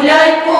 гуляй по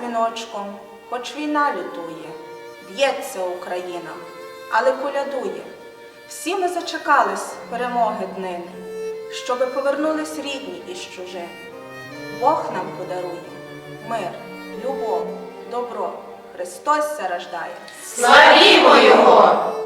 синочком, хоч війна лютує, б'ється Україна, але колядує. Всі ми зачекались перемоги днини, щоби повернулись рідні із чужини. Бог нам подарує мир, любов, добро. Христос ся рождає. Славімо Його!